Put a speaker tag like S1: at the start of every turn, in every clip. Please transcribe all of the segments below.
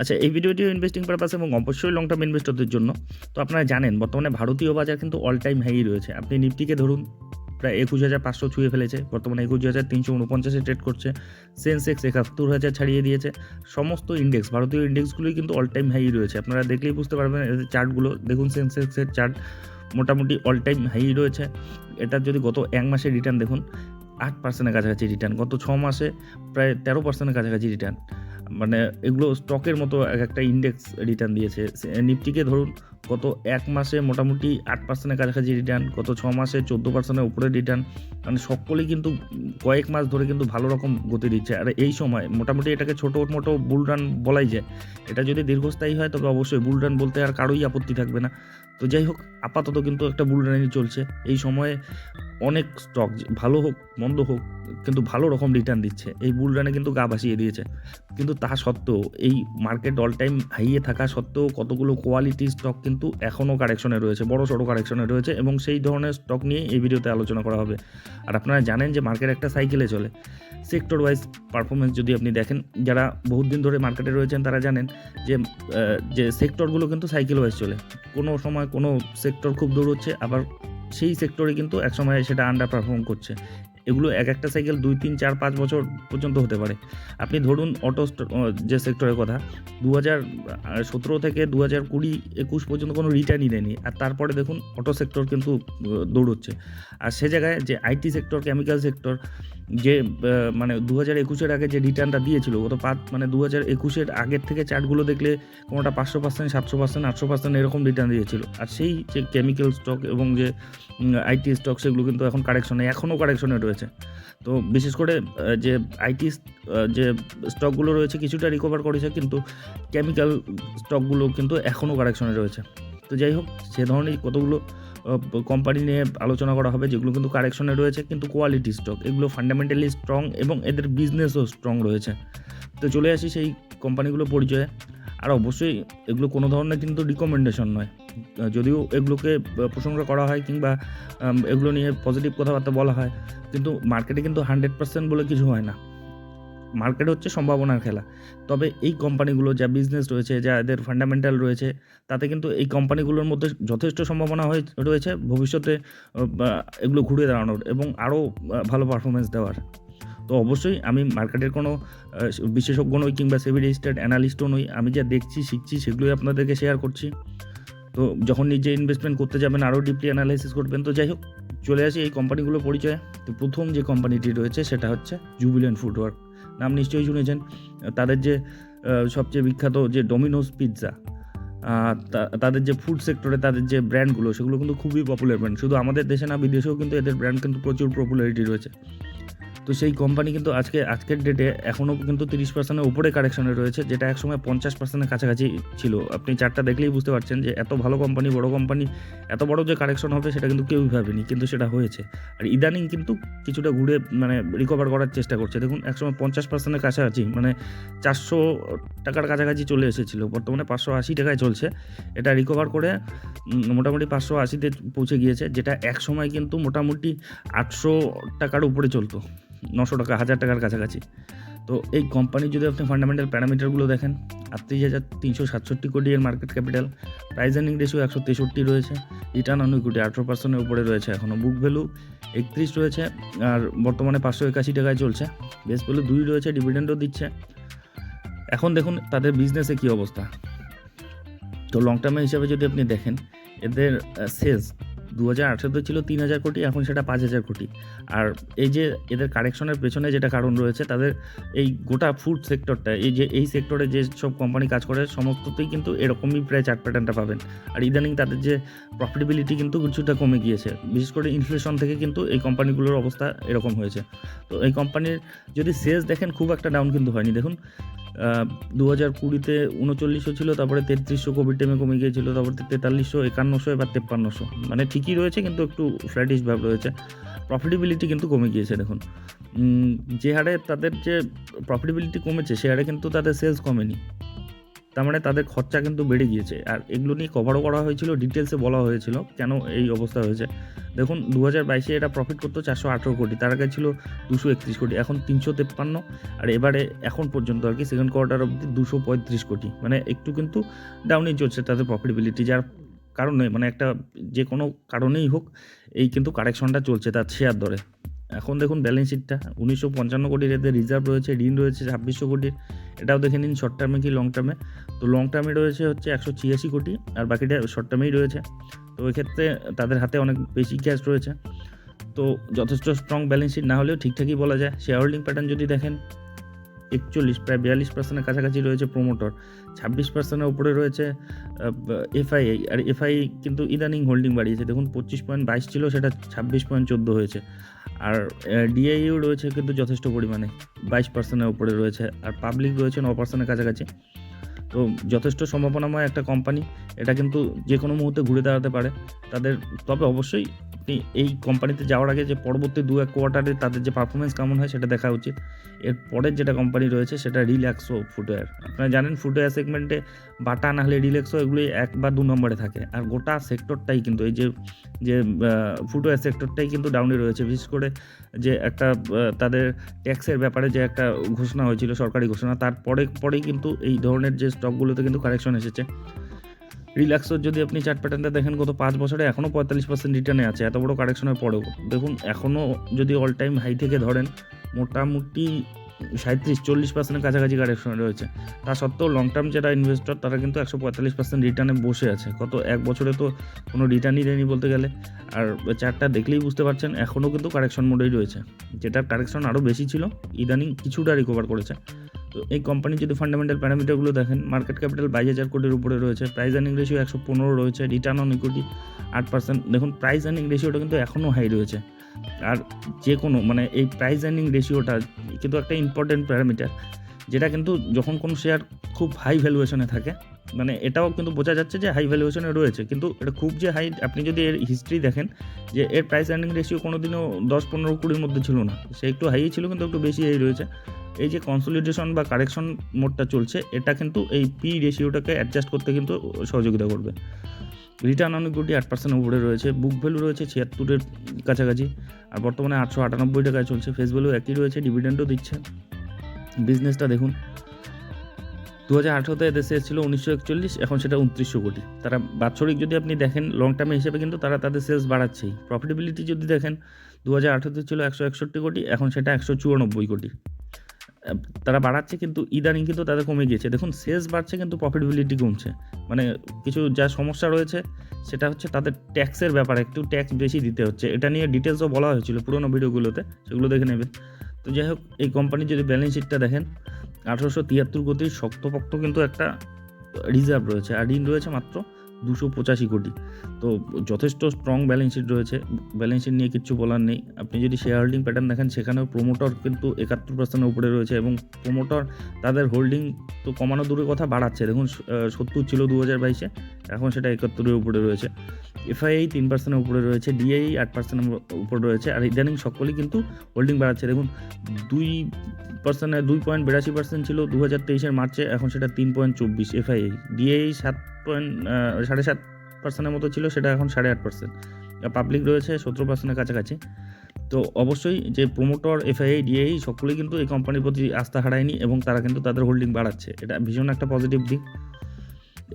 S1: আচ্ছা এই ভিডিওটিও investing purpose এবং অবশ্যই লং টার্ম ইনভেস্টরদের জন্য। তো আপনারা জানেন, বর্তমানে ভারতীয় বাজার কিন্তু অল টাইম হাই রয়েছে। আপনি নিফটিকে ধরুন, প্রায় একুশ হাজার পাঁচশো ছুঁয়ে ফেলেছে, বর্তমানে একুশ হাজার তিনশো উনপঞ্চাশে ট্রেড করছে। সেন্সেক্স একাত্তর হাজার ছাড়িয়ে দিয়েছে। সমস্ত ইন্ডেক্স ভারতীয় ইন্ডেক্সগুলোই কিন্তু অল টাইম হাই রয়েছে। আপনারা দেখলেই বুঝতে পারবেন এদের চার্টগুলো দেখুন সেন্সেক্সের চার্ট মোটামুটি অল টাইম হাই রয়েছে। এটার যদি গত এক মাসের রিটার্ন দেখুন আট পার্সেন্টের কাছাকাছি রিটার্ন গত ছ মাসে প্রায় তেরো পার্সেন্টের কাছাকাছি রিটার্ন মানে এগুলো স্টকের মতো এক একটা ইন্ডেক্স রিটার্ন দিয়েছে। নিফটিকে ধরুন, গত এক মাসে মোটামুটি আট পার্সেন্টের কাছাকাছি রিটার্ন গত ছ মাসে চোদ্দ পার্সেন্টের উপরে রিটার্ন মানে সকলেই কিন্তু কয়েক মাস ধরে কিন্তু ভালো রকম গতি দিচ্ছে। আর এই সময় মোটামুটি এটাকে ছোটো মোটো বুল রান বলাই যায়। এটা যদি দীর্ঘস্থায়ী হয়, তবে অবশ্যই বুল রান বলতে আর কারোই আপত্তি থাকবে না। তো যাই হোক, আপাতত কিন্তু একটা বুল রানই চলছে। এই সময়ে অনেক স্টক ভালো হোক, মন্দ হোক, কিন্তু ভালো রকম রিটার্ন দিচ্ছে। এই বুল রানে কিন্তু গা ভাসিয়ে দিয়েছে। কিন্তু তা সত্ত্বেও, এই মার্কেট অল টাইম হাইয়ে থাকা সত্ত্বেও কতগুলো কোয়ালিটি স্টক কিন্তু এখনও কারেকশনে রয়েছে, বড় সড়ো কারেকশনে রয়েছে এবং সেই ধরনের স্টক নিয়ে এই ভিডিওতে আলোচনা করা হবে। আর আপনারা জানেন যে মার্কেট একটা সাইকেলে চলে। সেক্টর ওয়াইজ পারফরমেন্স যদি আপনি দেখেন, যারা বহুত দিন ধরে মার্কেটে রয়েছেন তারা জানেন যে যে সেক্টরগুলো কিন্তু সাইকেল ওয়াইজ চলে। কোনো সময় কোনো সেক্টর খুব দৌড়চ্ছে, আবার সেই সেক্টরে কিন্তু একসময় সেটা আন্ডার পারফর্ম করছে। এগুলো এক একটা সাইকেল দুই, তিন, চার, পাঁচ বছর পর্যন্ত হতে পারে। আপনি ধরুন অটো যে সেক্টরের কথা দু হাজার সতেরো থেকে দু হাজার কুড়ি, একুশ পর্যন্ত কোনো রিটার্নই দেয়নি। আর তারপরে দেখুন অটো সেক্টর কিন্তু দৌড়চ্ছে। আর সে জায়গায় যে আইটি সেক্টর কেমিক্যাল সেক্টর যে মানে দু হাজার একুশের আগে যে রিটার্নটা দিয়েছিল গত পাঁচ মানে দু হাজার একুশের আগের থেকে চার্টগুলো দেখলে কোনোটা পাঁচশো পার্সেন্ট সাতশো পার্সেন্ট আটশো পার্সেন্ট এরকম রিটার্ন দিয়েছিল। আর সেই যে কেমিক্যাল স্টক এবং যে আইটি স্টক সেগুলো কিন্তু এখন কারেকশনে এখনও কারেকশনে রয়েছে। তো বিশেষ করে যে আইটি যে স্টকগুলো রয়েছে, কিছুটা রিকভার করেছে, কিন্তু কেমিক্যাল স্টকগুলো কিন্তু এখনও কারেকশনে রয়েছে। তো যাই হোক, সে ধরনের কতগুলো কোম্পানি নিয়ে আলোচনা করা হবে, যেগুলো কিন্তু কারেকশনে রয়েছে, কিন্তু কোয়ালিটি স্টক এগুলো ফান্ডামেন্টালি স্ট্রং এবং এদের বিজনেসও স্ট্রং রয়েছে। তো চলে আসি সেই কোম্পানিগুলো পরিচয়ে। আর অবশ্যই এগুলো কোনো ধরনের কিন্তু রিকমেন্ডেশন নয়। যদিও এগুলোকে প্রশংসা করা হয় কিংবা এগুলো নিয়ে পজিটিভ কথাবার্তা বলা হয়, কিন্তু মার্কেটে কিন্তু হান্ড্রেড পার্সেন্ট বলে কিছু হয় না। মার্কেট হচ্ছে সম্ভাবনার খেলা। তবে এই কোম্পানিগুলো যা বিজনেস রয়েছে, যা এদের ফান্ডামেন্টাল রয়েছে, তাতে কিন্তু এই কোম্পানিগুলোর মধ্যে যথেষ্ট সম্ভাবনা হয়ে রয়েছে ভবিষ্যতে এগুলো ঘুরে দাঁড়ানোর এবং আরও ভালো পারফরমেন্স দেওয়ার। তো অবশ্যই আমি মার্কেটের কোনো বিশেষজ্ঞ নই কিংবা সেভি রেজিস্টার্ড অ্যানালিস্টও নই। আমি যা দেখছি, শিখছি, সেগুলোই আপনাদেরকে শেয়ার করছি। তো যখন নিজে ইনভেস্টমেন্ট করতে যাবেন, আরও ডিপলি অ্যানালাইসিস করবেন, তো যাই হোক, চলে আসি এই কোম্পানিগুলো পরিচয়। তো প্রথম যে কোম্পানিটি রয়েছে, সেটা হচ্ছে জুবিলেন্ট ফুডওয়ার্ক নাম নিশ্চয়ই শুনেছেন, তাদের যে সবচেয়ে বিখ্যাত যে ডোমিনোস পিৎজা তাদের যে ফুড সেক্টরে তাদের যে ব্র্যান্ডগুলো সেগুলো কিন্তু খুবই পপুলার ব্র্যান্ড শুধু আমাদের দেশে না, বিদেশেও কিন্তু এদের ব্র্যান্ড কিন্তু প্রচুর পপুলারিটি রয়েছে। তো সেই কোম্পানি কিন্তু আজকে, আজকের ডেটে এখনও কিন্তু তিরিশ পার্সেন্টের উপরে কারেকশনে রয়েছে, যেটা একসময় পঞ্চাশ পার্সেন্টের কাছাকাছি ছিল। আপনি চারটা দেখলেই বুঝতে পারছেন যে এত ভালো কোম্পানি বড় কোম্পানি এত বড় যে কারেকশন হবে সেটা কিন্তু কেউই ভাবেনি, কিন্তু সেটা হয়েছে। আর ইদানিং কিন্তু কিছুটা ঘুরে মানে রিকভার করার চেষ্টা করছে। দেখুন, একসময় পঞ্চাশ পার্সেন্টের কাছাকাছি মানে চারশো টাকার কাছাকাছি চলে এসেছিল, বর্তমানে পাঁচশো আশি টাকায় চলছে। এটা রিকভার করে মোটামুটি পাঁচশো আশিতে পৌঁছে গিয়েছে, যেটা এক সময় কিন্তু মোটামুটি আটশো টাকার উপরে চলতো। নশো টাকা, হাজার টাকার কাছাকাছি। তো এই কোম্পানির যদি আপনি ফান্ডামেন্টাল প্যারামিটারগুলো দেখেন, আটত্রিশ হাজার তিনশো সাতষট্টি কোটি এর market capital price earning ratio একশো তেষট্টি রয়েছে রিটার্ন অন ইকুইটি আঠেরো পার্সেন্টের উপরে রয়েছে এখনও বুক ভ্যালু একত্রিশ রয়েছে, আর বর্তমানে পাঁচশো একাশি টাকায় চলছে বেস ভ্যালু দুই রয়েছে ডিভিডেন্ডও দিচ্ছে। এখন দেখুন তাদের বিজনেসে কী অবস্থা। তো লং টার্মের হিসাবে যদি আপনি দেখেন, এদের সেলস দু হাজার ছিল তিন হাজার কোটি, এখন সেটা পাঁচ হাজার কোটি। আর এই যে এদের কারেকশনের পেছনে যেটা কারণ রয়েছে, তাদের এই গোটা ফুড সেক্টরটা এই যে, এই সেক্টরে যে সব কোম্পানি কাজ করে, সমস্ততেই কিন্তু এরকমই প্রায় চার্ট প্যাটার্নটা পাবেন। আর ইদানিং তাদের যে প্রফিটেবিলিটি কিন্তু কিছুটা কমে গিয়েছে। বিশেষ করে ইনফ্লেশন থেকে কিন্তু এই কোম্পানিগুলোর অবস্থা এরকম হয়েছে। তো এই কোম্পানির যদি সেলস দেখেন, খুব একটা ডাউন কিন্তু হয়নি। দেখুন দু হাজার কুড়িতে উনচল্লিশশো ছিল, তারপরে তেত্রিশশো কোভিড টাইমে কমে গিয়েছিল, তারপরে তেতাল্লিশশো, একান্নশো, এবার তেপ্পান্নশো। মানে ঠিকই রয়েছে কিন্তু একটু ফ্ল্যাটিশ ভাব রয়েছে। প্রফিটেবিলিটি কিন্তু কমে গিয়েছে, দেখুন। যে হারে তাদের যে প্রফিটেবিলিটি কমেছে, সে হারে কিন্তু তাদের সেলস কমেনি। তার মানে তাদের খরচা কিন্তু বেড়ে গিয়েছে। আর এগুলো নিয়ে কভারও করা হয়েছিল ডিটেলসে বলা হয়েছিল কেন এই অবস্থা হয়েছে। দেখুন দু হাজার বাইশে এটা প্রফিট করতো চারশো আঠেরো কোটি, তার আগে ছিল দুশো একত্রিশ কোটি, এখন তিনশো তেপ্পান্ন। আর এবারে, এখন পর্যন্ত আর কি সেকেন্ড কোয়ার্টার অবধি দুশো পঁয়ত্রিশ কোটি। মানে একটু কিন্তু ডাউনই চলছে তাদের প্রফিটেবিলিটি যার কারণে মানে একটা যে কোনো কারণেই হোক, এই কিন্তু কারেকশনটা চলছে তার শেয়ার দরে। এখন দেখুন ব্যালেন্স শিটটা উনিশশো পঞ্চান্ন কোটির এতে রিজার্ভ রয়েছে, ঋণ রয়েছে ছাব্বিশশো কোটির। এটাও দেখে নিন শর্ট টার্মে কি লং টার্মে তো লং টার্মে রয়েছে হচ্ছে একশো ছিয়াশি কোটি, আর বাকিটা শর্ট টার্মেই রয়েছে। তো এক্ষেত্রে তাদের হাতে অনেক বেশি ক্যাশ রয়েছে। তো যথেষ্ট স্ট্রং ব্যালেন্স শিট না হলেও ঠিকঠাকই বলা যায়। শেয়ার হোল্ডিং প্যাটার্ন যদি দেখেন একচল্লিশ, প্রায় বিয়াল্লিশ পার্সেন্টের কাছাকাছি রয়েছে প্রোমোটর ছাব্বিশ পার্সেন্টের উপরে রয়েছে এফআইআই আর এফআই কিন্তু ইদানিং হোল্ডিং বাড়িয়েছে। দেখুন, পঁচিশ পয়েন্ট বাইশ ছিল, সেটা ছাব্বিশ পয়েন্ট চোদ্দ হয়েছে। আর ডিআইইউ রয়েছে কিন্তু যথেষ্ট পরিমাণে। বাইশ পার্সেন্টের উপরে রয়েছে। আর পাবলিক রয়েছে ন পার্সেন্টের কাছাকাছি। তো যথেষ্ট সম্ভাবনাময় একটা কোম্পানি এটা কিন্তু যে কোনো মুহূর্তে ঘুরে দাঁড়াতে পারে। তাদের, তবে অবশ্যই এই কোম্পানিতে যাওয়ার আগে যে পরবর্তী দু এক কোয়ার্টারে তাদের যে পারফরমেন্স কেমন হয় সেটা দেখা উচিত। এর পরের যেটা কোম্পানি রয়েছে সেটা রিল্যাক্সো ফুটওয়্যার। আপনারা জানেন ফুটওয়্যার সেগমেন্টে বাটা না হলে রিল্যাক্সো এগুলি এক বা দু নম্বরে থাকে। আর গোটা সেক্টরটাই কিন্তু এই যে যে ফুটওয়্যার সেক্টরটাই কিন্তু ডাউনে রয়েছে। বিশেষ করে যে একটা তাদের ট্যাক্সের ব্যাপারে যে একটা ঘোষণা হয়েছিল, সরকারি ঘোষণা তারপরে পরেই কিন্তু এই ধরনের যে স্টকগুলোতে কিন্তু কারেকশন এসেছে। রিল্যাক্সোর যদি আপনি চার্ট প্যাটার্নটা দেখেন, গত পাঁচ বছরে এখনও পঁয়তাল্লিশ পার্সেন্ট রিটার্নে আছে, এত বড় কারেকশনের পরেও দেখুন এখনও যদি অল টাইম হাই থেকে ধরেন, মোটামুটি সাঁত্রিশ চল্লিশ পার্সেন্টের কাছাকাছি কারেকশন রয়েছে। তা সত্ত্বেও লং টার্ম যারা ইনভেস্টর তারা কিন্তু একশো পঁয়তাল্লিশ পার্সেন্ট রিটার্নে বসে আছে। কত এক বছরে তো কোনো রিটার্নই দেয়নি বলতে গেলে। আর চার্টটা দেখলেই বুঝতে পারছেন এখনও কিন্তু কারেকশন মোডেই রয়েছে। যেটা কারেকশন আরও বেশি ছিল, ইদানিং কিছুটা রিকভার করেছে। তো এই কোম্পানির যদি ফান্ডামেন্টাল প্যারামিটারগুলো দেখেন মার্কেট ক্যাপিটাল বাইশ হাজার কোটির উপরে রয়েছে প্রাইস আর্নিং রেশিও একশো পনেরো রয়েছে রিটার্ন অন ইকুইটি আট পার্সেন্ট দেখুন প্রাইস আর্নিং রেশিওটা কিন্তু এখনও হাই রয়েছে। আর যে কোনো মানে এই প্রাইস আর্নিং রেশিওটা কিন্তু একটা ইম্পর্টেন্ট প্যারামিটার যেটা কিন্তু যখন কোনো শেয়ার খুব হাই ভ্যালুয়েশনে থাকে মানে এটাও কিন্তু বোঝা যাচ্ছে যে হাই ভ্যালুয়েশনে রয়েছে। কিন্তু এটা খুব যে হাই আপনি যদি এর হিস্ট্রি দেখেন যে এর প্রাইস আর্নিং রেশিও কোনো দিনও দশ পনেরো কুড়ির মধ্যে ছিল না। সে একটু হাই ছিল, কিন্তু একটু বেশি হাই রয়েছে। এই যে কনসলিডেশন বা কারেকশন মোডটা চলছে, এটা কিন্তু এই পি রেশিওটাকে অ্যাডজাস্ট করতে কিন্তু সহযোগিতা করবে। রিটার্ন অন ইকুইটি আট পার্সেন্ট উপরে রয়েছে বুক ভ্যালু রয়েছে ছিয়াত্তরের কাছাকাছি, আর বর্তমানে আটশো আটানব্বই টাকায় চলছে। ফেস ভ্যালু একই রয়েছে ডিভিডেন্ডও দিচ্ছে। বিজনেসটা দেখুন দু হাজার আঠেরোতে এদের সেলস ছিল উনিশশো একচল্লিশ, এখন সেটা উনত্রিশশো কোটি। তারা বাৎসরিক যদি আপনি দেখেন লং টার্মে হিসেবে কিন্তু তারা তাদের সেলস বাড়াচ্ছেই। প্রফিটেবিলিটি যদি দেখেন দু হাজার আঠেরোতে ছিল একশো একষট্টি কোটি, এখন সেটা একশো চুরানব্বই কোটি। তারা বাড়াচ্ছে কিন্তু, ইদানিং কিন্তু তাদের কমে গিয়েছে। দেখুন সেলস বাড়ছে কিন্তু প্রফিটেবিলিটি কমছে। মানে কিছু যা সমস্যা রয়েছে, সেটা হচ্ছে তাদের ট্যাক্সের ব্যাপারে, একটু ট্যাক্স বেশি দিতে হচ্ছে। এটা নিয়ে ডিটেলসও বলা হয়েছিল পুরোনো ভিডিওগুলোতে, সেগুলো দেখে নেবেন। তো যাই হোক, এই কোম্পানির যদি ব্যালেন্স শিটটা দেখেন আঠারোশো তিয়াত্তর গতির শক্তপক্ত কিন্তু একটা রিজার্ভ রয়েছে আর ঋণ রয়েছে মাত্র দুশো পঁচাশি কোটি। তো যথেষ্ট স্ট্রং ব্যালেন্স শিট রয়েছে। ব্যালেন্স শিট নিয়ে কিচ্ছু বলার নেই। আপনি যদি শেয়ার হোল্ডিং প্যাটার্ন দেখেন, সেখানেও প্রোমোটর কিন্তু একাত্তর পার্সেন্টের উপরে রয়েছে এবং প্রোমোটর তাদের হোল্ডিং তো কমানো দূরের কথা বাড়াচ্ছে। দেখুন সত্তর ছিল দু হাজার বাইশে, এখন সেটা একাত্তরের উপরে রয়েছে। এফআইআই তিন পার্সেন্টের উপরে রয়েছে ডিআই আট পার্সেন্টের উপরে রয়েছে, আর ইদানিং সকলেই কিন্তু হোল্ডিং বাড়াচ্ছে। দেখুন, দুই পার্সেন্ট দুই পয়েন্ট বিরাশি পার্সেন্ট ছিল দু হাজার তেইশের মার্চে, এখন সেটা তিন পয়েন্ট চব্বিশ। এফআইআই ডিআই সাত পয়েন্ট সাড়ে সাত পার্সেন্টের মতো ছিল, সেটা এখন সাড়ে আট পার্সেন্ট পাবলিক রয়েছে সতেরো পার্সেন্টের কাছাকাছি। তো অবশ্যই যে প্রোমোটর এফআইআই ডিআই সকলেই কিন্তু এই কোম্পানির প্রতি আস্থা হারায়নি এবং তারা কিন্তু তাদের হোল্ডিং বাড়াচ্ছে। এটা ভীষণ একটা পজিটিভ দিক।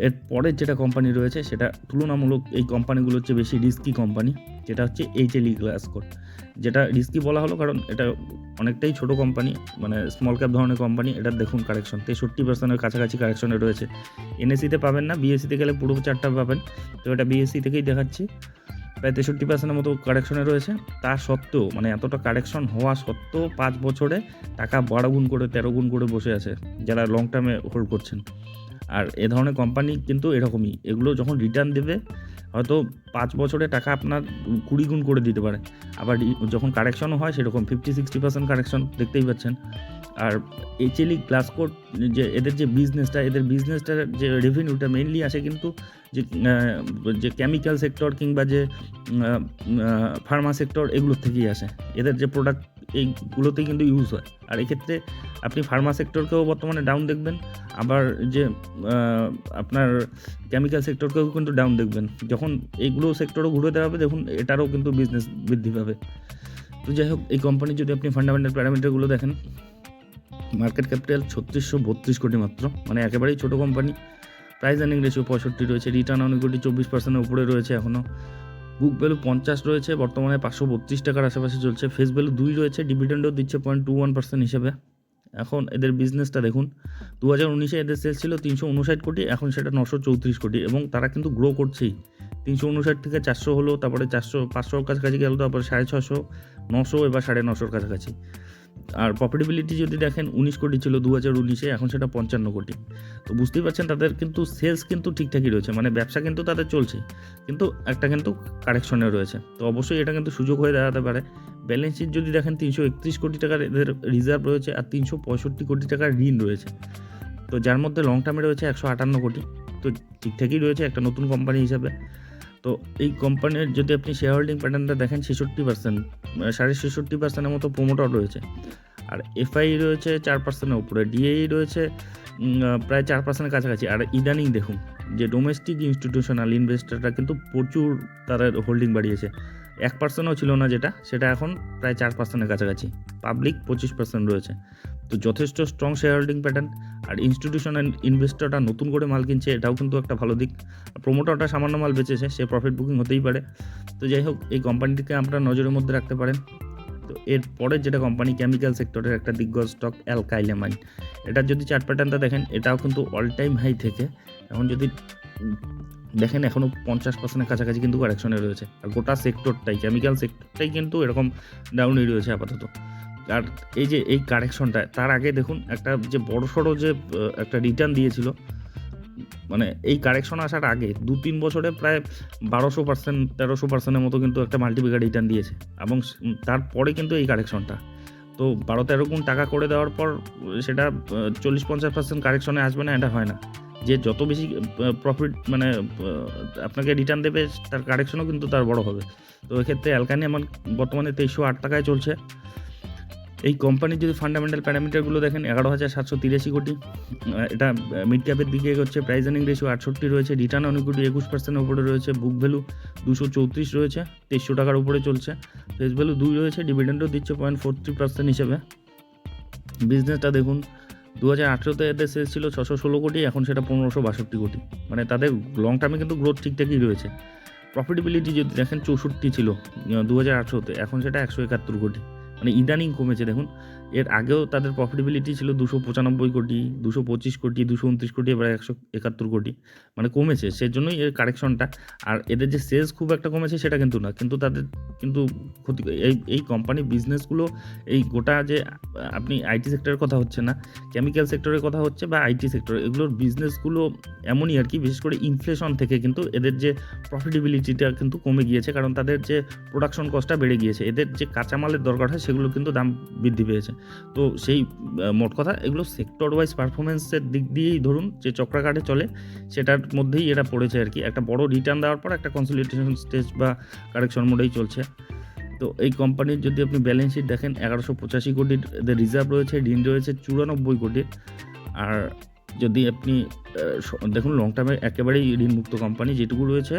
S1: এর পরের যেটা কোম্পানি রয়েছে, সেটা তুলনামূলক এই কোম্পানিগুলো হচ্ছে বেশি রিস্কি কোম্পানি যেটা হচ্ছে এইচ এল এইচএলই গ্লাসকোর যেটা রিস্কি বলা হলো কারণ এটা অনেকটাই ছোট কোম্পানি মানে স্মল ক্যাপ ধরনের কোম্পানি এটা দেখুন কারেকশন তেষট্টি পার্সেন্টের কাছাকাছি কারেকশনে রয়েছে। এনএসিতে পাবেন না বিএসসিতে গেলে পুরো চারটা পাবেন। তো এটা বিএসসি থেকেই দেখাচ্ছি। প্রায় তেষট্টি পার্সেন্টের মতো কারেকশনে রয়েছে। তা সত্ত্বেও মানে এতটা কারেকশন হওয়া সত্ত্বেও পাঁচ বছরে টাকা বারো গুণ করে, তেরো গুণ করে বসে আছে, যারা লং টার্মে হোল্ড করছেন। আর এ ধরনের কোম্পানি কিন্তু এরকমই। এগুলো যখন রিটার্ন দেবে, হয়তো পাঁচ বছরে টাকা আপনার কুড়ি গুণ করে দিতে পারে। আবার যখন কারেকশনও হয়, সেরকম ফিফটি সিক্সটি পার্সেন্ট কারেকশন দেখতেই পাচ্ছেন। আর এইচএলই গ্লাসকোট যে এদের যে বিজনেসটা এদের বিজনেসটার যে রেভিনিউটা মেইনলি আসে কিন্তু যে যে কেমিক্যাল সেক্টর কিংবা যে ফার্মা সেক্টর এগুলোর থেকেই আসে। এদের যে প্রোডাক্ট এইগুলোতেই কিন্তু ইউজ হয়। আর এক্ষেত্রে আপনি ফার্মা সেক্টরকেও বর্তমানে ডাউন দেখবেন, আবার যে আপনার কেমিক্যাল সেক্টরকেও কিন্তু ডাউন দেখবেন। যখন এইগুলো সেক্টরও ঘুরে দাঁড়াবে, দেখুন এটারও কিন্তু বিজনেস বৃদ্ধি পাবে। তো যাই হোক, এই কোম্পানির যদি আপনি ফান্ডামেন্টাল প্যারামিটারগুলো দেখেন মার্কেট ক্যাপিটাল ছত্রিশশো বত্রিশ কোটি মাত্র। মানে একেবারেই ছোটো কোম্পানি প্রাইস আর্নিং রেশিও পঁয়ষট্টি রয়েছে রিটার্ন অন ইকুইটি চব্বিশ পার্সেন্টের উপরে রয়েছে এখনও বুক ভ্যালু পঞ্চাশ রয়েছে, বর্তমানে পাঁচশো বত্রিশ টাকার আশেপাশে চলছে। ফেস ভ্যালু দুই রয়েছে ডিভিডেন্ডও দিচ্ছে পয়েন্ট টু ওয়ান পার্সেন্ট হিসেবে। এখন এদের বিজনেসটা দেখুন দু হাজার উনিশে এদের সেল ছিল তিনশো উনষাট কোটি, এখন সেটা নশো চৌত্রিশ কোটি এবং তারা কিন্তু গ্রো করছেই। তিনশো উনষাট থেকে চারশো হলো, তারপরে চারশো, পাঁচশোর কাছাকাছি গেল, তারপরে সাড়ে ছশো, নশো, এবার সাড়ে নশোর কাছাকাছি। আর প্রফিটেবিলিটি যদি দেখেন উনিশ কোটি ছিল দু হাজার উনিশে, এখন সেটা পঞ্চান্ন কোটি। তো বুঝতেই পারছেন তাদের কিন্তু সেলস কিন্তু ঠিকঠাকই রয়েছে মানে ব্যবসা কিন্তু তাদের চলছে, কিন্তু একটা কিন্তু কারেকশনে রয়েছে। তো অবশ্যই এটা কিন্তু সুযোগ হয়ে দাঁড়াতে পারে। ব্যালেন্স শিট যদি দেখেন তিনশো একত্রিশ কোটি টাকার এদের রিজার্ভ রয়েছে আর তিনশো পঁয়ষট্টি কোটি টাকার ঋণ রয়েছে। তো যার মধ্যে লং টার্মে রয়েছে একশো আটান্ন কোটি। তো ঠিকঠাকই রয়েছে একটা নতুন কোম্পানি হিসাবে। তো এই কোম্পানির যদি আপনি শেয়ার হোল্ডিং প্যাটার্নটা দেখেন, ছেষট্টি পার্সেন্ট সাড়ে ছেষট্টি পার্সেন্টের মতো প্রোমোটার রয়েছে। আর এফআই রয়েছে চার পার্সেন্টের উপরে ডিএই রয়েছে প্রায় চার পার্সেন্টের কাছাকাছি। আর ইদানিং দেখুন, যে ডোমেস্টিক ইনস্টিটিউশনাল ইনভেস্টররা কিন্তু প্রচুর তারা হোল্ডিং বাড়িয়েছে। এক পার্সেন্টও ছিল না যেটা, সেটা এখন প্রায় চার পার্সেন্টের কাছাকাছি। পাবলিক পঁচিশ পার্সেন্ট রয়েছে। তো যথেষ্ট স্ট্রং শেয়ার হোল্ডিং প্যাটার্ন আর ইনস্টিটিউশনাল ইনভেস্টরটা নতুন করে মাল কিনছে, এটাও কিন্তু একটা ভালো দিক। প্রোমোটারটা সামান্য মাল বেচেছে, সে প্রফিট বুকিং হতেই পারে। তো যাই হোক, এই কোম্পানিটিকে আপনারা নজরের মধ্যে রাখতে পারেন। তো এর পরের যেটা কোম্পানি কেমিক্যাল সেক্টরের একটা দিগ্গজ স্টক অ্যালকাইলেমাইন এটার যদি চার্ট প্যাটার্নটা দেখেন, এটাও কিন্তু অল টাইম হাই থেকে। এখন যদি দেখেন এখনও পঞ্চাশ পার্সেন্টের কাছাকাছি কিন্তু কারেকশনে রয়েছে। আর গোটা সেক্টরটাই কেমিক্যাল সেক্টরটাই কিন্তু এরকম ডাউনই রয়েছে আপাতত। আর এই যে এই কারেকশনটা তার আগে দেখুন একটা যে বড় সড়ো যে একটা রিটার্ন দিয়েছিল মানে এই কারেকশন আসার আগে দু তিন বছরে প্রায় বারোশো পার্সেন্ট তেরোশো পার্সেন্টের মতো কিন্তু একটা মাল্টিপিকার রিটার্ন দিয়েছে এবং তারপরে কিন্তু এই কারেকশনটা তো বারো তেরো গুণ টাকা করে দেওয়ার পর সেটা চল্লিশ পঞ্চাশ পার্সেন্ট কারেকশনে আসবে না, এটা হয় না। যে যত বেশি প্রফিট মানে আপনাকে রিটার্ন দেবে, তার কারেকশনও কিন্তু তার বড় হবে। তো এক্ষেত্রে অ্যালকানি আমার বর্তমানে তেইশশো আট টাকায় চলছে। এই কোম্পানির যদি ফান্ডামেন্টাল প্যারামিটারগুলো দেখেন, এগারো হাজার সাতশো তিরাশি কোটি এটা মিড ক্যাপের দিকে এগোচ্ছে প্রাইস আর্নিং রেশিও আটষট্টি রয়েছে রিটার্ন অন ইকুইটি একুশ পার্সেন্টের উপরে রয়েছে বুক ভ্যালু দুশো চৌত্রিশ রয়েছে, তেইশশো টাকার উপরে চলছে ফেস ভ্যালু দুই রয়েছে ডিভিডেন্ডও দিচ্ছে পয়েন্ট ফোর থ্রি পার্সেন্ট হিসেবে। বিজনেসটা দেখুন দু হাজার আঠেরোতে এদের সেলস ছিল ছশো ষোলো কোটি, এখন সেটা পনেরোশো বাষট্টি কোটি। মানে তাদের লং টার্মে কিন্তু গ্রোথ ঠিকঠাকই রয়েছে। প্রফিটেবিলিটি যদি দেখেন, চৌষট্টি ছিল দু হাজার আঠেরোতে, এখন সেটা একশো একাত্তর কোটি। মানে ইদানিং কমেছে দেখুন। এর আগেও তাদের প্রফিটেবিলিটি ছিল দুশো পঁচানব্বই কোটি, দুশো পঁচিশ কোটি, দুশো উনত্রিশ কোটি, এবার একশো একাত্তর কোটি। মানে কমেছে, সেজন্যই এর কারেকশনটা আর এদের যে সেলস খুব একটা কমেছে সেটা কিন্তু না, কিন্তু তাদের কিন্তু ক্ষতি এই এই কোম্পানি বিজনেসগুলো এই গোটা যে, আপনি আইটি সেক্টরের কথা হচ্ছে না কেমিক্যাল সেক্টরের কথা হচ্ছে বা আইটি সেক্টর এগুলোর বিজনেসগুলো এমনই আর কি, বিশেষ করে ইনফ্লেশন থেকে কিন্তু এদের যে প্রফিটেবিলিটিটা কিন্তু কমে গিয়েছে, কারণ তাদের যে প্রোডাকশন কস্টটা বেড়ে গিয়েছে। এদের যে কাঁচামালের দরকার হয় সেগুলো কিন্তু দাম বৃদ্ধি পেয়েছে। তো সেই মোট কথা এগুলো সেক্টর ওয়াইজ পারফরমেন্সের দিক দিয়েই ধরুন যে চক্রাকারে চলে, সেটার মধ্যেই এটা পড়েছে আর কি। একটা বড় রিটার্ন দেওয়ার পর একটা কনসলিডেশন স্টেজ বা কারেকশন মোডেই চলছে। তো এই কোম্পানির যদি আপনি ব্যালেন্স শিট দেখেন, এগারোশো পঁচাশি কোটির এদের রিজার্ভ রয়েছে, ঋণ রয়েছে চুরানব্বই কোটির। আর যদি আপনি দেখুন লং টার্মে একেবারেই ঋণমুক্ত কোম্পানি যেটুকু রয়েছে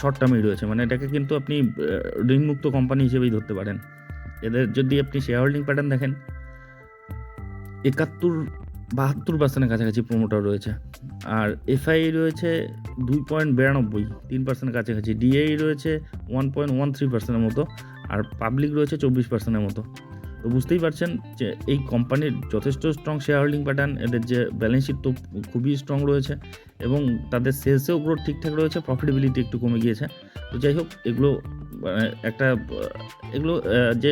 S1: শর্ট টার্মেই রয়েছে। মানে এটাকে কিন্তু আপনি ঋণমুক্ত কোম্পানি হিসেবেই ধরতে পারেন। এদের যদি আপনি শেয়ার হোল্ডিং প্যাটার্ন দেখেন, একাত্তর, বাহাত্তর পার্সেন্টের কাছাকাছি প্রোমোটার রয়েছে। আর এফআই রয়েছে দুই পয়েন্ট বিরানব্বই, তিন পার্সেন্টের কাছাকাছি। ডিআই রয়েছে ওয়ান পয়েন্ট ওয়ান থ্রি পার্সেন্টের মতো, আর পাবলিক রয়েছে চব্বিশ পার্সেন্টের মতো। তো বুঝতেই পারছেন যে এই কোম্পানির যথেষ্ট স্ট্রং শেয়ার হোল্ডিং প্যাটার্ন এদের যে ব্যালেন্স শিট তো খুবই স্ট্রং রয়েছে এবং তাদের সেলসেও গ্রোথ ঠিকঠাক রয়েছে প্রফিটেবিলিটি একটু কমে গিয়েছে। তো যাই হোক, এগুলো মানে একটা, এগুলো যে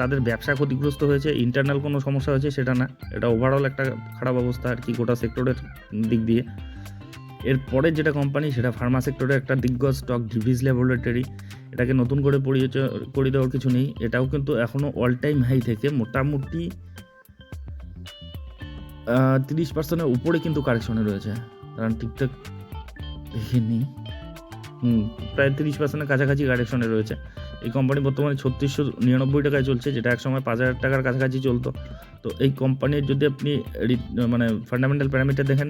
S1: তাদের ব্যবসা ক্ষতিগ্রস্ত হয়েছে ইন্টারনাল কোনো সমস্যা হয়েছে সেটা না। এটা ওভারঅল একটা খারাপ অবস্থা আর কি গোটা সেক্টরের দিক দিয়ে। এরপরে যেটা কোম্পানি সেটা ফার্মা সেক্টরে একটা দিগ্গজ স্টক ডিভিজ ল্যাবরেটরি এটাকে নতুন করে পরিচয়, করে দেওয়ার কিছু নেই। এটাও কিন্তু এখনও অল টাইম হাই থেকে মোটামুটি তিরিশ পার্সেন্টের উপরে কিন্তু কারেকশনে রয়েছে। কারণ ঠিকঠাক দেখে নিই। হুম, প্রায় তিরিশ পার্সেন্টের কাছাকাছি কারেকশনে রয়েছে। এই কোম্পানি বর্তমানে ছত্রিশশো নিরানব্বই টাকায় চলছে, যেটা একসময় পাঁচ হাজার টাকার কাছাকাছি চলতো। তো এই কোম্পানির যদি আপনি মানে ফান্ডামেন্টাল প্যারামিটার দেখেন,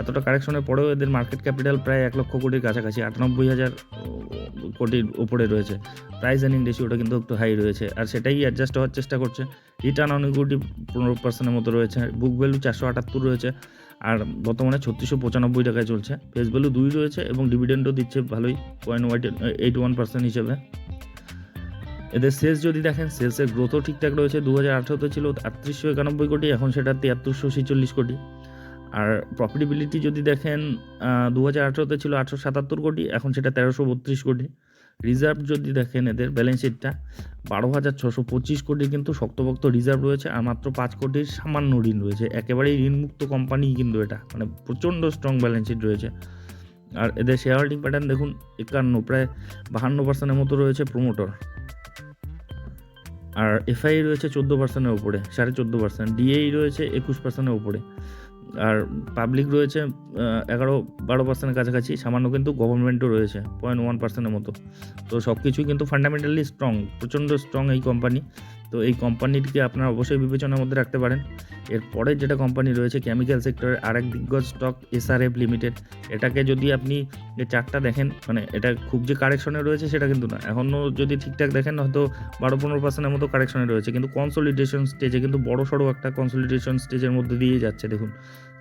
S1: এতটা কারেকশনের পরেও এদের মার্কেট ক্যাপিটাল প্রায় এক লক্ষ কোটির কাছাকাছি, আটানব্বই হাজার কোটির উপরে রয়েছে। প্রাইস আর্নিং রেশিওটা কিন্তু একটু হাই রয়েছে। আর সেটাই অ্যাডজাস্ট হওয়ার চেষ্টা করছে। রিটার্ন অন ইকুইটি পনেরো পার্সেন্টের মতো রয়েছে। বুক ভ্যালু চারশো আটাত্তর রয়েছে। আর বর্তমানে ছত্রিশশো পঁচানব্বই টাকায় চলছে। ফেস ভ্যালু দুই রয়েছে এবং ডিভিডেন্ডও দিচ্ছে ভালোই। পয়েন্ট ওয়াইট এইট ওয়ান পার্সেন্ট হিসেবে। এদের সেলস যদি দেখেন সেলসের গ্রোথও ঠিকঠাক রয়েছে দু হাজার আঠারোতে ছিল আটত্রিশশো একানব্বই কোটি, এখন সেটা তিয়াত্তরশো ছেচল্লিশ কোটি। আর প্রফিটেবিলিটি যদি দেখেন দু হাজার আঠারোতে ছিল আটশো সাতাত্তর কোটি, এখন সেটা তেরোশো বত্রিশ কোটি। রিজার্ভ যদি দেখেন এদের ব্যালেন্স শিটটা বারো হাজার ছশো পঁচিশ কোটি কিন্তু শক্তপোক্ত রিজার্ভ রয়েছে, আর মাত্র পাঁচ কোটির সামান্য ঋণ রয়েছে। একেবারেই ঋণমুক্ত কোম্পানি কিন্তু এটা মানে প্রচণ্ড স্ট্রং ব্যালেন্স শিট রয়েছে। আর এদের শেয়ার হোল্ডিং প্যাটার্ন দেখুন, একান্ন, প্রায় বাহান্ন পার্সেন্টের মতো রয়েছে প্রোমোটর আর এফআই রয়েছে চোদ্দ পার্সেন্টের উপরে সাড়ে চোদ্দ পার্সেন্ট ডিএই রয়েছে একুশ পার্সেন্টের উপরে। আর পাবলিক রয়েছে এগারো, বারো পার্সেন্টের কাছাকাছি, সামান্য কিন্তু গভর্নমেন্টও রয়েছে পয়েন্ট ওয়ান পার্সেন্টের মতো। তো সব কিছুই কিন্তু ফান্ডামেন্টালি স্ট্রং প্রচণ্ড স্ট্রং এই কোম্পানি তো এই কোম্পানিটিকে আপনারা অবশ্যই বিবেচনার মধ্যে রাখতে পারেন। এরপরে যেটা কোম্পানি রয়েছে কেমিক্যাল সেক্টরের আরেক দিগ্গজ স্টক এসআরএফ লিমিটেড এটাকে যদি আপনি চারটা দেখেন মানে এটা খুব যে কারেকশনে রয়েছে সেটা কিন্তু না। এখনও যদি ঠিকঠাক দেখেন, হয়তো বারো, পনেরো পার্সেন্টের মতো কারেকশনে রয়েছে। কিন্তু কনসলিডেশন স্টেজে কিন্তু বড় সড়ো একটা কনসলিডেশন স্টেজের মধ্যে দিয়ে যাচ্ছে, দেখুন।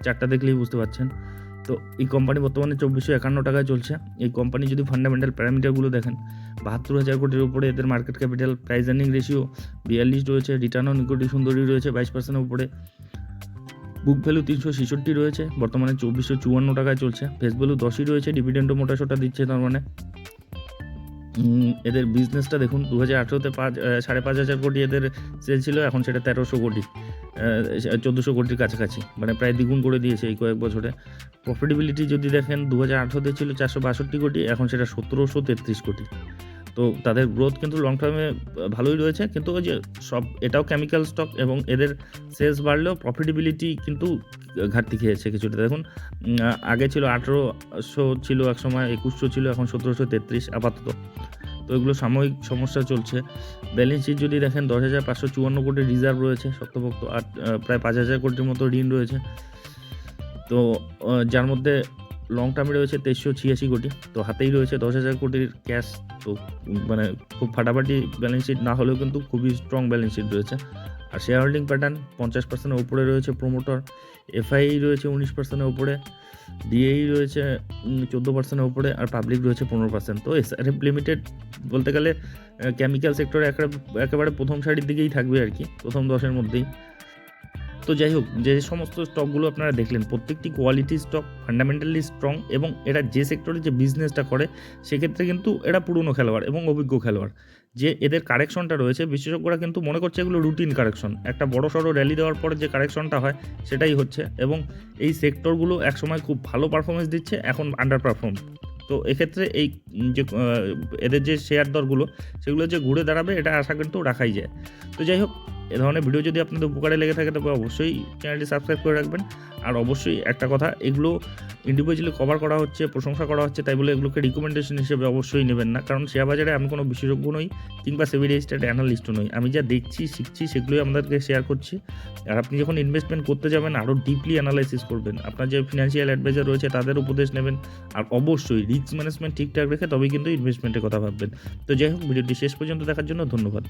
S1: চারটা দেখলেই বুঝতে পারছেন। তো এই কোম্পানি বর্তমানে চব্বিশশো একান্ন টাকায় চলছে। এই কোম্পানি যদি ফান্ডামেন্টাল প্যারামিটারগুলো দেখেন, বাহাত্তর হাজার কোটির উপরে এদের market capital price earning ratio বিয়াল্লিশ রয়েছে রিটার্ন অন ইকুইটি সুন্দরী রয়েছে বাইশ পার্সেন্টের উপরে। বুক ভ্যালু তিনশো ছেষট্টি রয়েছে, বর্তমানে চব্বিশশো চুয়ান্ন টাকায় চলছে। ফেস ভ্যালু দশই রয়েছে ডিভিডেন্ডও মোটা সোটা দিচ্ছে তার মানে। এদের বিজনেসটা দেখুন দু হাজার আঠেরোতে পাঁচ সাড়ে পাঁচ হাজার কোটি এদের সেল ছিল, এখন সেটা তেরোশো কোটি চোদ্দোশো কোটির কাছাকাছি মানে প্রায় দ্বিগুণ করে দিয়েছে এই কয়েক বছরে। প্রফিটেবিলিটি যদি দেখেন দু হাজার আঠেরোতে ছিল চারশো বাষট্টি কোটি, এখন সেটা সতেরোশো তেত্রিশ কোটি। তো তাদের গ্রোথ কিন্তু লং টার্মে ভালোই রয়েছে, কিন্তু ওই যে সব, এটাও কেমিক্যাল স্টক এবং এদের সেলস বাড়লেও প্রফিটেবিলিটি কিন্তু ঘাটতি খেয়েছে কিছুটা। দেখুন আগে ছিল আঠেরোশো ছিল এক সময়, একুশশো ছিল, এখন সতেরোশো তেত্রিশ আপাতত। তো এগুলো সাময়িক সমস্যা চলছে। ব্যালেন্স শিট যদি দেখেন দশ হাজার পাঁচশো চুয়ান্ন কোটি রিজার্ভ রয়েছে শক্তপোক্ত আহ, প্রায় পাঁচ হাজার কোটির মতো ঋণ রয়েছে। তো যার মধ্যে লং টার্মে রয়েছে তেইশশো ছিয়াশি কোটি। তো হাতেই রয়েছে দশ হাজার কোটির ক্যাশ তো মানে খুব ফাটাফাটি ব্যালেন্স শিট না হলেও কিন্তু খুবই স্ট্রং ব্যালেন্স শিট রয়েছে। আর শেয়ার হোল্ডিং প্যাটার্ন পঞ্চাশ পার্সেন্টের উপরে রয়েছে প্রোমোটর এফআই রয়েছে উনিশ পার্সেন্টের উপরে ডিএই রয়েছে চোদ্দ পার্সেন্টের উপরে আর পাবলিক রয়েছে পনেরো পার্সেন্ট তো এস এসআরএফ লিমিটেড বলতে গেলে কেমিক্যাল সেক্টরে একেবারে প্রথম সারির দিকেই থাকবে আর কি, প্রথম দশের মধ্যেই। তো যাই হোক, যে সমস্ত স্টকগুলো আপনারা দেখলেন, প্রত্যেকটি কোয়ালিটি স্টক ফান্ডামেন্টালি স্ট্রং এবং এরা যে সেক্টরে যে বিজনেসটা করে, সেক্ষেত্রে কিন্তু এরা পুরনো খেলোয়াড় এবং অভিজ্ঞ খেলোয়াড়। যে এদের কারেকশনটা রয়েছে, বিশেষজ্ঞরা কিন্তু মনে করছে এগুলো রুটিন কারেকশন। একটা বড় সড়ো র্যালি দেওয়ার পরে যে কারেকশনটা হয়, সেটাই হচ্ছে। এবং এই সেক্টরগুলো একসময় খুব ভালো পারফরমেন্স দিচ্ছে, এখন আন্ডার পারফর্ম তো এক্ষেত্রে এই যে এদের যে শেয়ার দরগুলো, সেগুলো যে ঘুরে দাঁড়াবে, এটা আশা কিন্তু রাখাই যায়। তো যাই হোক এ ধরনের ভিডিও যদি আপনাদের উপকারে লেগে থাকে, তবে অবশ্যই চ্যানেলটি সাবস্ক্রাইব করে রাখবেন। আর অবশ্যই একটা কথা, এগুলো ইন্ডিভিজুয়ালি কভার করা হচ্ছে, প্রশংসা করা হচ্ছে, তাই বলে এগুলোকে রিকমেন্ডেশন হিসেবে অবশ্যই নেবেন না। কারণ শেয়ার বাজারে আমি কোনো বিশেষজ্ঞ নই, কিংবা সেভি রেজিস্টার্ড অ্যানালিস্টও নই। আমি যা দেখছি, শিখছি, সেগুলোই আপনাদেরকে শেয়ার করছি। আর আপনি যখন ইনভেস্টমেন্ট করতে যাবেন, আরও ডিপলি অ্যানালাইসিস করবেন। আপনার যে ফিনান্সিয়াল অ্যাডভাইজার রয়েছে, তাদের উপদেশ নেবেন। আর অবশ্যই রিস্ক ম্যানেজমেন্ট ঠিকঠাক রেখে তবেই কিন্তু ইনভেস্টমেন্টের কথা ভাববেন। তো যাই হোক, ভিডিওটি শেষ পর্যন্ত দেখার জন্য ধন্যবাদ।